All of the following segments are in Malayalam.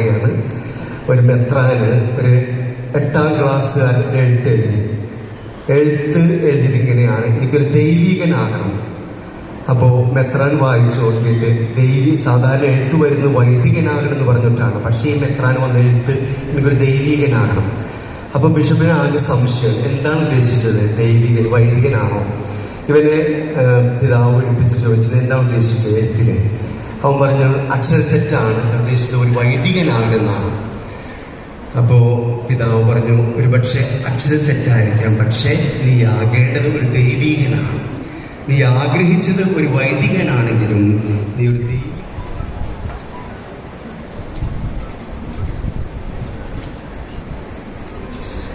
പറയുകയാണ് ഒരു മെത്രാന് ഒരു എട്ടാം ക്ലാസ്സുകാരൻ എഴുത്തെഴുതി എഴുത്ത് എഴുതിയത് ഇങ്ങനെയാണ് എനിക്കൊരു ദൈവികനാകണം. അപ്പോൾ മെത്രാൻ വായിച്ചു നോക്കിയിട്ട് ദൈവി സാധാരണ എഴുത്ത് വരുന്ന വൈദികനാകണം എന്ന് പറഞ്ഞിട്ടാണ്. പക്ഷേ ഈ മെത്രാൻ വന്ന എഴുത്ത് എനിക്കൊരു ദൈവികനാകണം. അപ്പോൾ ബിഷപ്പിന് ആകെ സംശയം എന്താണ് ഉദ്ദേശിച്ചത്? ദൈവികൻ വൈദികനാണോ? ഇവനെ പിതാവ് ഒഴിപ്പിച്ച് ചോദിച്ചത് എന്താണ് ഉദ്ദേശിച്ചത് എഴുത്തിൽ? അവൻ പറഞ്ഞത് അക്ഷരത്തെറ്റാണ് ഉദ്ദേശിച്ചത് ഒരു വൈദികനാണെന്നാണ് അപ്പോ പിതാവ് പറഞ്ഞു ഒരുപക്ഷെ അക്ഷരത്തെറ്റായിരിക്കാം പക്ഷേ നീ ആകേണ്ടത് ഒരു ദൈവീകനാണ് നീ ആഗ്രഹിച്ചത് ഒരു വൈദികനാണെങ്കിലും നീ ഒരു ദൈവ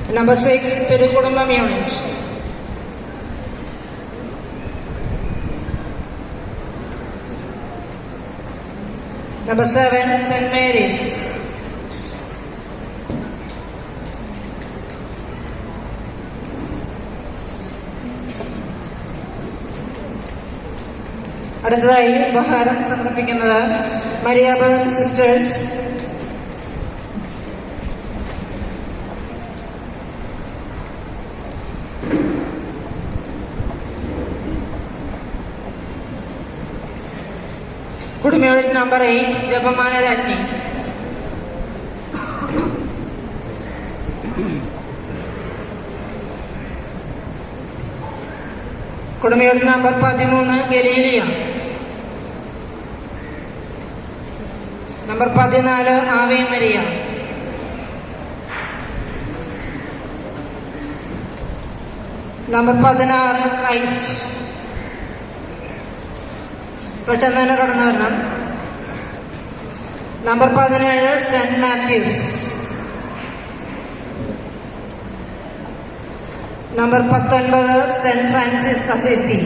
Number six, Tirukudumbam unit. Number seven, St. Mary's. അടുത്തതായി ഉപഹാരം സമർപ്പിക്കുന്നത് മരിയാഭവൻ സിസ്റ്റേഴ്സ് കുടുംബ നമ്പർ എയ്റ്റ് ജപമാന രാജ്ഞി. കുടുംബ നമ്പർ പതിമൂന്ന് ഗലീലിയ. നമ്പർ പതിനാല് ആവേ മരിയ നമ്പർ പതിനാറ് ക്രൈസ്റ്റ്. പെട്ടെന്ന് തന്നെ കടന്നു വരണം. നമ്പർ പതിനേഴ് സെന്റ് മാത്യൂസ്. നമ്പർ പത്തൊൻപത് സെന്റ് ഫ്രാൻസിസ് അസേസി.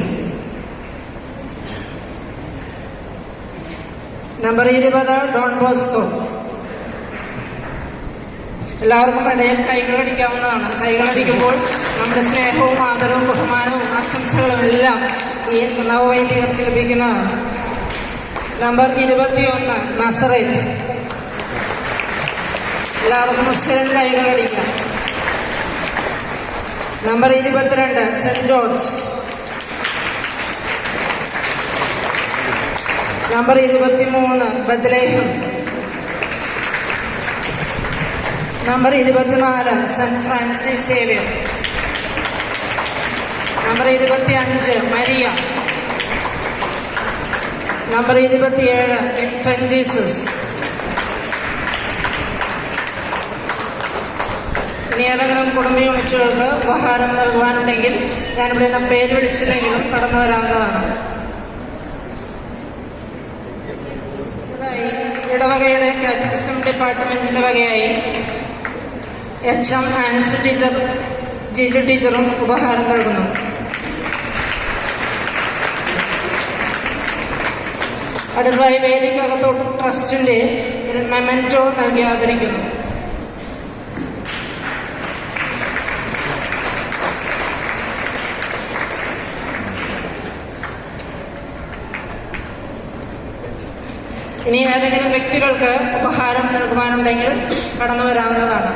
നമ്പർ ഇരുപത് ഡോൺ ബോസ്കോ. എല്ലാവർക്കും ഇടയിൽ കൈകളടിക്കാവുന്നതാണ് കൈകളടിക്കുമ്പോൾ നമ്മുടെ സ്നേഹവും ആദരവും ബഹുമാനവും ആശംസകളും എല്ലാം ഈ നവവൈദികർക്ക് ലഭിക്കുന്നതാണ് നമ്പർ ഇരുപത്തിയൊന്ന് നസറേത്ത് എല്ലാവർക്കും കൈകളടിക്കാം നമ്പർ ഇരുപത്തിരണ്ട് സെന്റ് ജോർജ്. നമ്പർ ഇരുപത്തിമൂന്ന് ബദ്ലേഹം. നമ്പർ ഇരുപത്തിനാല് സെന്റ് ഫ്രാൻസിസ് സേവ്യർ. നമ്പർ ഇരുപത്തി അഞ്ച് മരിയ. നമ്പർ ഇരുപത്തിയേഴ് ഇൻഫന്റ് ജീസസ് ഇനി ഏതെങ്കിലും കുടുംബ യൂണിറ്റുകൾക്ക് ഉപഹാരം നൽകുവാനുണ്ടെങ്കിൽ ഞാനിവിടെ നിന്ന് പേര് വിളിച്ചില്ലെങ്കിലും കടന്നു വരാവുന്നതാണ്. ഇടവകയുടെ കാറ്റഗറിസം ഡിപ്പാർട്ട്മെന്റിന്റെ വകയായി H M Ans teacher Jiju ടീച്ചറും ഉപഹാരം നൽകുന്നു. അടുത്തതായി വേദിക്കകത്തോട്ട് ട്രസ്റ്റിന്റെ ഒരു മെമെന്റോ നൽകി ആദരിക്കുന്നു. ഇനി ഏതെങ്കിലും വ്യക്തികൾക്ക് ഉപഹാരം നൽകുവാനുണ്ടെങ്കിൽ കടന്നു വരാവുന്നതാണ്.